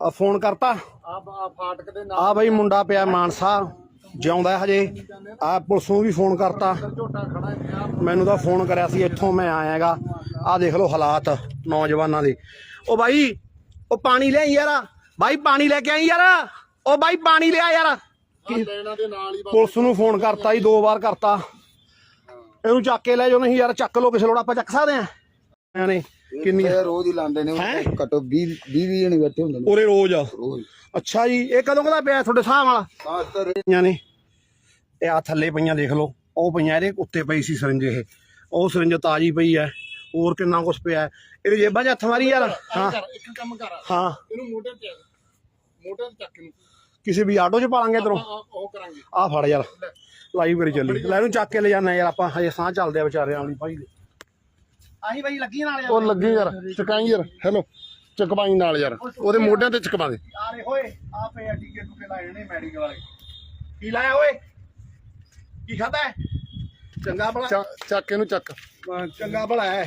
ਆ ਫੋਨ ਕਰਤਾ। ਆ ਆ ਫਾਟਕ ਦੇ ਨਾਲ ਆ ਬਈ ਮੁੰਡਾ ਪਿਆ ਮਾਨਸਾ ਜਿਉਂਦਾ ਹੈ ਹਜੇ। ਆ ਪੁਲਿਸ ਨੂੰ ਵੀ ਫੋਨ ਕਰਤਾ। ਮੈਨੂੰ ਤਾਂ ਫੋਨ ਕਰਿਆ ਸੀ ਇੱਥੋਂ ਮੈਂ ਆਇਆਗਾ। ਆ ਦੇਖ ਲਓ ਹਾਲਾਤ ਨੌਜਵਾਨਾਂ ਦੇ। ਉਹ ਬਾਈ ਉਹ ਪਾਣੀ ਲੈ ਯਾਰ। ਬਾਈ ਪਾਣੀ ਲੈ ਕੇ ਆਈ ਯਾਰ। ਉਹ ਬਾਈ ਪਾਣੀ ਲਿਆ ਯਾਰ। ਪੁਲਿਸ ਨੂੰ ਫੋਨ ਕਰਤਾ ਜੀ ਦੋ ਵਾਰ ਕਰਤਾ। ਇਹਨੂੰ ਚੱਕ ਕੇ ਲੈ ਜਾਓ ਨਹੀਂ ਯਾਰ ਚੱਕ ਲਓ ਕਿਸੇ ਲੋੜ ਆਪਾਂ ਚੱਕ ਸਕਦੇ ਆ ਨੇ? ਕਿੰਨੀ ਇਹ ਰੋਜ਼ ਹੀ ਲਾਉਂਦੇ ਨੇ ਹੈਂ? ਘੱਟੋ 20 20 20 ਜਣੇ ਬੈਠੇ ਹੁੰਦੇ ਨੇ। ਉਰੇ ਰੋਜ਼ ਆ? ਰੋਜ਼। ਅੱਛਾ ਜੀ ਇਹ ਕਦੋਂ ਕਦਾ ਪਿਆ ਤੁਹਾਡੇ ਸਾਹ ਵਾਲਾ ਤਾਂ ਤਰ ਪਈਆਂ ਨੇ। ਇਹ ਆ ਥੱਲੇ ਪਈਆਂ ਦੇਖ ਲਓ ਉਹ ਪਈਆਂ ਇਹਦੇ ਉੱਤੇ ਪਈ ਸੀ ਸਰਿੰਜ ਇਹ। ਉਹ ਸਰਿੰਜ ਤਾਜੀ ਪਈ ਐ ਹੋਰ ਕਿੰਨਾ ਕੁਛ ਪਿਆ। ਹੈ। ਇਹਦੇ ਜੇਬਾਂ 'ਚ ਹੱਥ ਮਾਰੀ ਯਾਰ। ਹਾਂ। ਕਰ ਇੱਕ ਕੰਮ ਕਰ। ਹਾਂ। ਇਹਨੂੰ ਮੋਟਰ ਤੇ ਮੋਟਰ ਤੇ ਚੱਕ ਨੂੰ ਕਿਸੇ ਵੀ ਆਟੋ 'ਚ ਪਾਲਾਂਗੇ ਇਧਰੋਂ? ਆ ਉਹ ਕਰਾਂਗੇ। ਆ ਫੜ ਯਾਰ। ਲਾਈਵ ਕਰੀ ਚੱਲੀ। ਲੈ ਇਹਨੂੰ ਚੱਕ ਕੇ ਲੈ ਜਾਣਾ ਯਾਰ ਆਪਾਂ ਹਜੇ ਸਾਹ ਚੱਲਦੇ ਆ ਵਿਚਾਰੇ ਵਾਲੀ ਭਾਈ ਦੇ। ਆਹੀ ਬਾਈ ਲੱਗੀ ਨਾਲ ਉਹ ਲੱਗੀ ਯਾਰ ਚਕਾਈ ਯਾਰ ਹੈਲੋ ਚਕਵਾਈ ਨਾਲ ਯਾਰ ਉਹਦੇ ਮੋਢਿਆਂ ਤੇ ਚਕਵਾ ਦੇ। ਆ ਰੇ ਹੋਏ ਆ ਪਏ ਆ ਟੀਕੇ ਟੁਕੇ ਲਾਏ ਨੇ ਮੈਡੀਕਲ ਵਾਲੇ। ਕੀ ਲਾਇਆ ਓਏ? ਕੀ ਖਾਦਾ ਹੈ? ਚੰਗਾ ਭਲਾ। ਚੱਕ- ਇਹਨੂੰ ਚੱਕ। ਚੰਗਾ ਭਲਾ ਹੈ।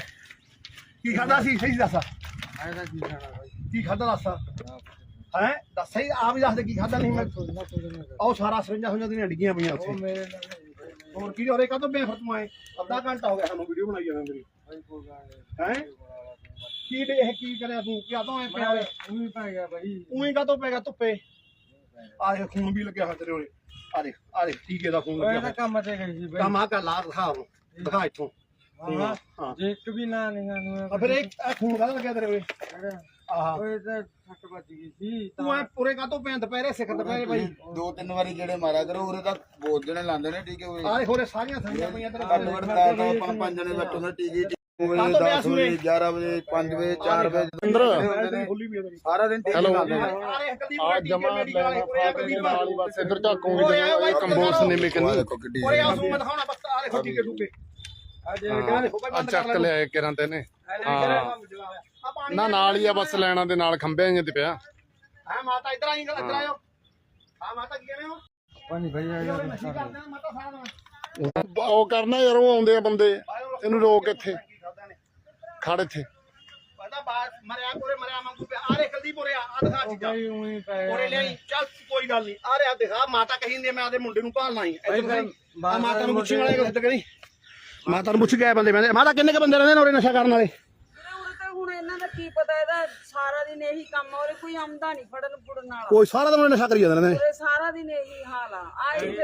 ਕੀ ਖਾਦਾ ਸੀ? ਸਹੀ ਦੱਸ। ਕੀ ਖਾਦਾ ਦੱਸ? ਹੈ? ਦੱਸ ਸਹੀ ਆ ਵੀ ਦੱਸ ਦੇ ਕੀ ਖਾਦਾ ਨਹੀਂ ਮੈਂ ਉਹ ਸਾਰਾ ਸਰਿੰਜਾਂ ਸੁੰਜਾਂ ਦੀਆਂ ਡਿੱਗੀਆਂ ਪਈਆਂ ਉੱਥੇ। ਹੋਰ ਕੀ ਹੋਰੇ ਕਦੋਂ ਬੇ ਫਿਰ ਤੂੰ ਆਏ? ਅੱਧਾ ਘੰਟਾ ਹੋ ਗਿਆ ਸਾਨੂੰ ਵੀਡੀਓ ਬਣਾਈ ਜਾਂਦਾ ਮੇਰੀ ਹੈ? ਕੀ ਦੇ ਇਹ ਕੀ ਕਰਿਆ ਤੂੰ? ਕਿਆ ਤੋਂ ਐ ਪਿਆ ਓਏ ਉਹੀ ਪੈ ਗਿਆ ਬਾਈ। ਉਹੀ ਕਾ ਤੋਂ ਪੈ ਗਿਆ? ਧੁੱਪੇ। ਆ ਦੇਖ ਖੂਨ ਵੀ ਲੱਗਿਆ ਤੇਰੇ ਉਰੇ। ਆ ਦੇਖ ਆ ਦੇਖ ਟੀਕੇ ਦਾ ਖੂਨ ਲੱਗਿਆ ਹੋਇਆ। ਕੰਮ ਤੇ ਗਈ ਸੀ ਬਾਈ। ਕੰਮ ਆ ਕਰ ਲਾ ਦਿਖਾ ਉਹਨੂੰ ਦਿਖਾ ਇੱਥੋਂ। ਹਾਂ ਹਾਂ। ਜੇ ਇੱਕ ਵੀ ਨਾ ਨਿਗਾਹ ਨੂੰ ਆ ਫਿਰ ਇਹ ਇਹ ਖੂਨ ਕਾਹਦਾ ਲੱਗਿਆ ਤੇਰੇ ਉਰੇ? ਆਹ। ਉਹ ਤਾਂ ਛੱਟ ਵੱਜ ਗਈ ਸੀ ਤੂੰ ਐ ਪੂਰੇ ਕਾਤੋਂ ਪੈਂ ਦੁਪਹਿਰੇ ਸਿੱਖ ਦੁਪਹਿਰੇ ਬਾਈ। ਦੋ ਤਿੰਨ ਵਾਰੀ ਜਿਹੜੇ ਮਾਰਿਆ ਕਰੋ ਉਰੇ ਤਾਂ ਬਹੁਤ ਜਣੇ ਲਾਉਂਦੇ ਨੇ ਟੀਕੇ ਉਰੇ ਆ ਦੇਖ ਹੋਰੇ ਸਾਰੀਆਂ ਸੰਗੀਆਂ ਪਈਆਂ ਤੇਰੇ ਘੱਟ ਵੱਧ ਤਾਂ ਆਪਾਂ ਪੰਜ ਜਣੇ ਬੈਠੇ ਹੁੰਦੇ ਟੀਕੇ ਟੀਕੇ ਵਜੇ ਕਾਹਤੋਂ ਪਿਆ 10 ਸੀ ਉਰੇ? ਵਜੇ 11 ਵਜੇ 5 ਵਜੇ 4 ਵਜੇ। ਅੰਦਰ। ਖੁੱਲੀ ਵੀ ਆ ਤੇਰੀ। ਸਾਰਾ ਦਿਨ ਟੀਕੇ ਹੈਲੋ। ਲਾਉਂਦੇ ਨੇ ਆ ਜਮਾ ਲੈਣਾ ਦੇ ਨਾਲ ਹੀ ਬਸ ਇੱਧਰ ਝਾਕੂਗੀ ਕੰਬੋਸ ਆ ਸੂ ਮੈਂ ਦਿਖਾਉਣਾ ਬਸ ਆ ਦੇਖੋ ਟੀਕੇ ਟੂਕੇ। ਅੱਜ ਆ ਦੇਖੋ ਭਾਈ ਆ ਬੰਦ ਕਰ ਚੱਕ ਲੈ ਲਿਆ ਕਿਰਾਂ ਤੇ ਨੇ ਹਾਂ। ਆ ਪਾਣੀ ਨਾ ਨਾਲ ਹੀ ਆ ਬਸ ਲੈਣਾ ਦੇ ਨਾਲ ਖੰਭਿਆਂ ਜਿਹੇ ਤੇ ਪਿਆ। ਹਾਂ ਮਾਤਾ ਇੱਧਰ ਆਈ ਇੱਧਰ ਆਇਓ ਹਾਂ ਮਾਤਾ ਕੀ ਕਹਿੰਦੇ ਹੋ? ਪਾਣੀ ਭਾਈ ਆ ਗਿਆ ਕੀ ਕਰਦੇ ਆ ਮਾਤਾ ਸਾਰਾ ਦਿਨ ਉਹ ਕਰਨਾ ਯਾਰ ਉਹ ਆਉਂਦੇ ਆ ਬੰਦੇ। ਇਹਨੂੰ ਰੋਕ ਇੱਥੇ। ਖੜ ਇੱਥੇ। ਪਤਾ ਮਰਿਆ ਕੋਰੇ ਮਰਿਆ ਮੰਗੂ ਪਿਆ। ਆ ਰੇ ਕਲਦੀ ਪੋਰੇ ਆ ਆ ਦਿਖਾ ਚੀਜ਼ਾਂ। ਚੱਲ ਕੋਈ ਗੱਲ ਨਹੀਂ। ਆ ਦਿਖਾ ਮਾਤਾ ਕਹਿੰਦੀ ਮੈਂ ਆਦੇ ਮੁੰਡੇ ਨੂੰ ਭਾਲਣਾ ਹੀ। ਇੱਧਰ ਭਾਈ, ਦਿਖਾਈ। ਆ ਮਾਤਾ ਨੂੰ ਪੁੱਛਣ ਵਾਲੇ ਕਿੱਥੇ ਕਰੀ। ਮਾਤਾ ਨੂੰ ਪੁੱਛ ਕੇ ਬੰਦੇ ਬੰਦੇ। ਮਾਤਾ ਕਿੰਨੇ ਕ ਬੰਦੇ ਰਹਿੰਦੇ ਨੇ ਉਰੇ ਨਸ਼ਾ ਕਰਨ ਵਾਲੇ? ਉਰੇ ਤਾਂ ਹੁਣ ਇਹਨਾਂ ਦਾ ਕੀ ਪਤਾ ਇਹਦਾ ਸਾਰਾ ਦਿਨ ਇਹੀ ਕੰਮ ਆ। ਉਰੇ ਕੋਈ ਆਉਂਦਾ ਨਹੀਂ ਫੜਨ ਫੁੜਨ ਵਾਲਾ। ਕੋਈ ਸਾਰਾ ਦਿਨ ਉਰੇ ਨਸ਼ਾ ਕਰੀ ਜਾਂਦੇ ਨੇ। ਉਰੇ ਸਾਰਾ ਦਿਨ ਇਹੀ ਹਾਲ ਆ।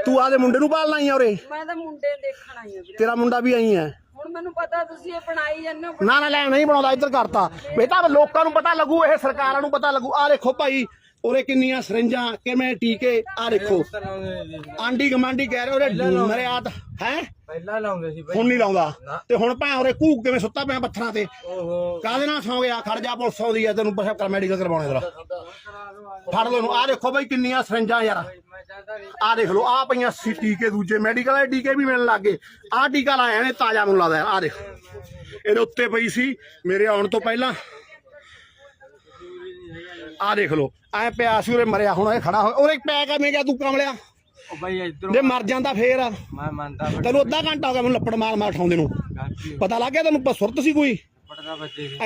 ਤੂੰ ਆਦੇ ਮੁੰਡੇ ਨੂੰ ਭਾਲਣਾ ਹੀ ਆ ਉਰੇ। ਮੈਂ ਤਾਂ ਮੁੰਡੇ ਦੇਖਣ ਆਈ ਆ ਤੇਰਾ ਮੁੰਡਾ ਵੀ ਆਈ ਹੁਣ ਮੈਨੂੰ ਪਤਾ ਤੁਸੀਂ ਇਹ ਬਣਾਈ ਜਾਂਦੇ ਹੋ। ਨਾ ਨਾ ਲੈ ਨਹੀਂ ਬਣਾਉਂਦਾ ਇੱਧਰ ਕਰਤਾ। ਬੇਟਾ ਲੋਕਾਂ ਨੂੰ ਪਤਾ ਲੱਗੂ ਇਹ ਸਰਕਾਰਾਂ ਨੂੰ ਪਤਾ ਲੱਗੂ। ਆ ਦੇਖੋ ਭਾਈ ਉਰੇ ਕਿੰਨੀਆਂ ਸਰਿੰਜਾਂ ਕਿਵੇਂ ਟੀਕੇ ਆ ਦੇਖੋ। ਆਂਡੀ ਗਮਾਂਡੀ ਕਹਿ ਰਹੇ ਉਰੇ ਮਰਿਆਤ ਹੈ? ਪਹਿਲਾਂ ਲਾਉਂਦੇ ਸੀ ਬਾਈ ਹੁਣ ਨਹੀਂ ਲਾਉਂਦਾ। ਤੇ ਹੁਣ ਭਾਂ ਉਰੇ ਕੂਕ ਕਿਵੇਂ ਸੁੱਤਾ ਪਿਆ ਪੱਥਰਾਂ ਤੇ? ਓਹੋ। ਕਾਹਦੇ ਨਾਲ ਸੌ ਗਿਆ? ਖੜ ਜਾ ਪੁਲਿਸ ਆਉਂਦੀ ਆ ਤੈਨੂੰ ਪਛਾ ਮੈਡੀਕਲ ਕਰਵਾਉਣੇ ਤੇਰਾ ਫੜ ਲਓ ਇਹਨੂੰ। ਆ ਦੇਖੋ ਬਈ ਕਿੰਨੀਆਂ ਸਰਿੰਜਾਂ ਯਾਰ। ਆ ਦੇਖ ਲਓ ਆ ਪਈਆਂ ਸੀ ਟੀਕੇ ਦੂਜੇ ਮੈਡੀਕਲ ਵਾਲੇ ਟੀਕੇ ਵੀ ਮਿਲਣ ਲੱਗੇ ਆ ਟੀਕਾ ਲਾਇਆ ਨੇ ਤਾਜ਼ਾ ਮੈਨੂੰ ਲੱਗਦਾ ਆ ਦੇਖ। ਇਹਦੇ ਉੱਤੇ ਪਈ ਸੀ ਮੇਰੇ ਆਉਣ ਤੋਂ ਪਹਿਲਾਂ। ਆ ਦੇਖ ਲਓ ਐ ਪਿਆ ਸੀ ਉਰੇ ਮਰਿਆ ਹੁਣ ਇਹ ਖੜਾ ਹੋਇਆ। ਉਰੇ ਪੈ ਕਿਵੇਂ ਗਿਆ ਤੂੰ ਕਮਲਿਆ ਉਹ ਬਾਈ ਇਧਰੋਂ ਜੇ ਮਰ ਜਾਂਦਾ ਫੇਰ ਮੈਂ ਮੰਨਦਾ ਤੈਨੂੰ ਅੱਧਾ ਘੰਟਾ ਹੋ ਗਿਆ ਮੈਨੂੰ ਲੱਪੜ ਮਾਰ ਮਾਰ ਉਠਾਉਂਦੇ ਨੂੰ। ਪਤਾ ਲੱਗ ਗਿਆ ਤੈਨੂੰ ਸੁਰਤ ਸੀ ਕੋਈ?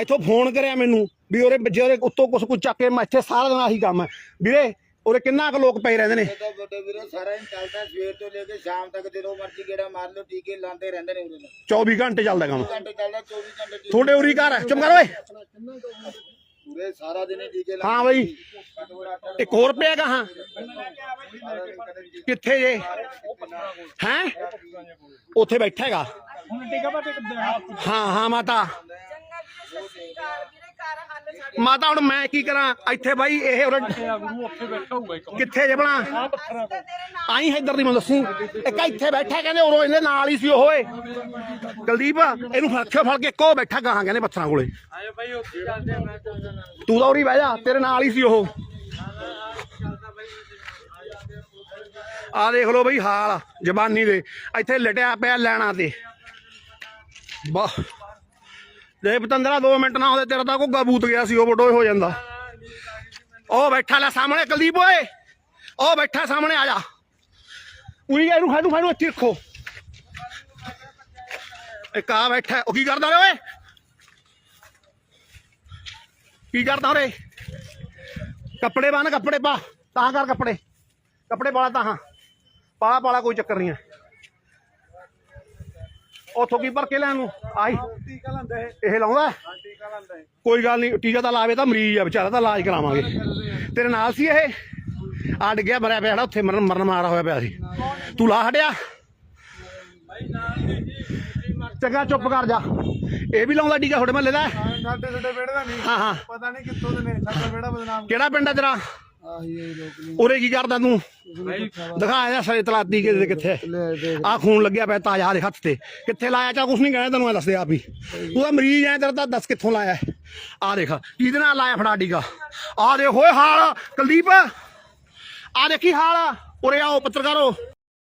ਇੱਥੋਂ ਫੋਨ ਕਰਿਆ ਮੈਨੂੰ ਵੀ ਉਹਰੇ ਜੇ ਉਹਰੇ ਉੱਤੋਂ ਕੁਛ ਕੁਛ ਚੱਕ ਕੇ ਮੈਂ ਇੱਥੇ ਸਾਰਾ ਦਿਨ ਆਹੀ ਕੰਮ ਹੈ ਵੀਰੇ ਉਰੇ ਕਿੰਨਾ ਕੁ ਲੋਕ ਪਏ ਰਹਿੰਦੇ ਨੇ? ਤਾਂ ਵੱਡੇ ਵੀਰੇ ਸਾਰਾ ਦਿਨ ਚੱਲਦਾ ਸਵੇਰ ਤੋਂ ਲੈ ਕੇ ਸ਼ਾਮ ਤੱਕ ਜਦੋਂ ਮਰਜ਼ੀ ਗੇੜਾ ਮਾਰ ਲਓ ਟੀਕੇ ਲਾਉਂਦੇ ਰਹਿੰਦੇ ਨੇ ਉਰੇ 24 ਘੰਟੇ ਚੱਲਦਾ ਕੰਮ। ਘੰਟੇ ਚੱਲਦਾ 24 ਘੰਟੇ ਟੀਕੇ ਤੁਹਾਡੇ ਉਰੀ ਘਰ ਹੈ ਚੁੱਪ ਕਰ ਓਏ। ਉਰੇ ਸਾਰਾ ਦਿਨ ਹੀ ਟੀਕੇ ਹਾਂ ਬਈ। ਇੱਕ ਹੋਰ ਪਿਆ ਕਹਾਂ ਕਿੱਥੇ ਜੇ? ਹੈ? ਉੱਥੇ ਬੈਠਾ ਹੈਗਾ। ਹਾਂ ਹਾਂ ਮਾਤਾ। ਚੰਗਾ ਵੀਰੇ ਸਤਿ ਸ੍ਰੀ ਅਕਾਲ ਵੀਰੇ। ਘਰ ਹੱਲ ਸਾਡੇ ਮਾਤਾ, ਹੁਣ ਮੈਂ ਕੀ ਕਰਾਂ? ਇੱਥੇ ਬਾਈ, ਇਹ ਉਰੇ ਕਿੱਥੇ ਜੇ ਆਈ ਇੱਧਰ ਦੀ, ਮੈਨੂੰ ਦੱਸੀ। ਇੱਕ ਇੱਥੇ ਬੈਠਾ, ਕਹਿੰਦੇ ਉਰੋਂ ਇਹਦੇ ਨਾਲ ਹੀ ਸੀ ਉਹ, ਓਏ। ਕੁਲਦੀਪ, ਇਹਨੂੰ ਫੜਖਿਓ ਫੜ ਕੇ ਇੱਕੋ ਬੈਠਾ ਗਾਹਾਂ, ਕਹਿੰਦੇ ਪੱਥਰਾਂ ਕੋਲੇ। ਤੂੰ ਤਾਂ ਉਰੀ ਬਹਿ ਜਾ, ਤੇਰੇ ਨਾਲ ਹੀ ਸੀ ਉਹ। ਆ ਦੇਖ ਲਓ ਬਈ ਹਾਲ ਜਬਾਨੀ ਦੇ। ਇੱਥੇ ਲਟਿਆ ਪਿਆ ਲੈਣਾ ਤੇ। ਵਾਹ। ਜੇ ਪਤੰਦਰਾ 2 ਮਿੰਟ ਨਾ ਹੁੰਦੇ ਤੇਰਾ ਤਾਂ ਘੁੱਗਾ ਬੂਤ ਗਿਆ ਸੀ, ਉਹ ਬਡੋਏ ਹੋ ਜਾਂਦਾ। ਉਹ ਬੈਠਾ ਲੈ ਸਾਹਮਣੇ, ਕੁਲਦੀਪ ਓਏ। ਉਹ ਬੈਠਾ ਸਾਹਮਣੇ, ਆ ਜਾ। ਉਰੀ ਇਹਨੂੰ ਖਾਡੂ ਖਾਡੂ ਇੱਥੇ ਰੱਖੋ। ਇੱਕ ਆ ਬੈਠਾ, ਉਹ ਕੀ ਕਰਦਾ ਓਏ? ਕੀ ਕਰਦਾ ਓਰੇ ਕੱਪੜੇ ਬੰਨ, ਕੱਪੜੇ ਪਾ। ਤਾਂ ਕਰ ਕੱਪੜੇ। ਕੱਪੜੇ ਪਾਲਾ ਤਾਂ ਹਾਂ। ਪਾਲਾ ਪਾਲਾ ਕੋਈ ਚੱਕਰ ਨਹੀਂ ਹੈ ਉਥੋਂ ਕੀ ਭਰ ਕੇ ਲੈਣ ਨੂੰ। ਆਈ ਟੀਕਾ ਲਾਂਦਾ ਹੈ ਇਹ ਲਾਉਂਦਾ? ਟੀਕਾ ਕੋਈ ਗੱਲ ਨਹੀਂ ਟੀਕਾ ਤਾਂ ਲਾਵੇ ਤਾਂ ਮਰੀਜ਼ ਆ ਵਿਚਾਰਾ ਤਾਂ ਇਲਾਜ ਕਰਾਵਾਂਗੇ। ਤੇਰੇ ਨਾਲ ਸੀ ਇਹ? ਆ ਡਿੱਗਿਆ ਮਰਿਆ ਪਿਆ ਜਿਹੜਾ ਉੱਥੇ ਮਰਨ ਮਰਨ ਮਾਰਾ ਹੋਇਆ ਪਿਆ ਸੀ। ਤੂੰ ਲਾ ਹਟਿਆ। ਚੰਗਾ ਚੁੱਪ ਕਰ ਜਾ। ਇਹ ਵੀ ਲਾਉਂਦਾ ਟੀਕਾ ਤੁਹਾਡੇ ਮਹੱਲੇ ਦਾ? ਸਾਡੇ ਸਾਡੇ ਵਿਹੜੇ ਦਾ ਨਹੀਂ। ਹਾਂ ਹਾਂ। ਪਤਾ ਨਹੀਂ ਕਿੱਥੋਂ ਦੇ ਨੇ ਸਾਡਾ ਵਿਹੜਾ ਬਦਨਾਮ। ਕਿਹੜਾ ਪਿੰਡ ਆ ਤੇਰਾ? ਆਹੀ ਉਰੇ ਕੀ ਕਰਦਾ ਤੂੰ? ਦਿਖਾ ਇਹਦਾ ਸਰੇ ਤਲਾਤੀ ਕਿਤੇ ਕਿੱਥੇ? ਆ ਖੂਨ ਲੱਗਿਆ ਪਿਆ ਤਾਜ਼ਾ ਦੇ ਹੱਥ ਤੇ। ਕਿੱਥੇ ਲਾਇਆ ਚਾ ਕੁਛ ਨਹੀਂ ਕਹਿਣਾ ਤੈਨੂੰ, ਮੈਂ ਦੱਸ ਦੇ ਆਪ ਹੀ। ਤੂੰ ਤਾਂ ਮਰੀਜ਼ ਐ ਤੇਰਾ ਤਾਂ ਦੱਸ ਕਿੱਥੋਂ ਲਾਇਆ ਆ ਦੇਖ, ਕਿਹਦੇ ਨਾਲ ਲਾਇਆ ਫੜਾ ਟੀਕਾ ਆ ਦੇਖ, ਓਏ ਹਾਲ, ਕੁਲਦੀਪ। ਆ ਦੇਖੀ ਹਾਲ ਉਰੇ ਆਓ, ਪੱਤਰਕਾਰੋ।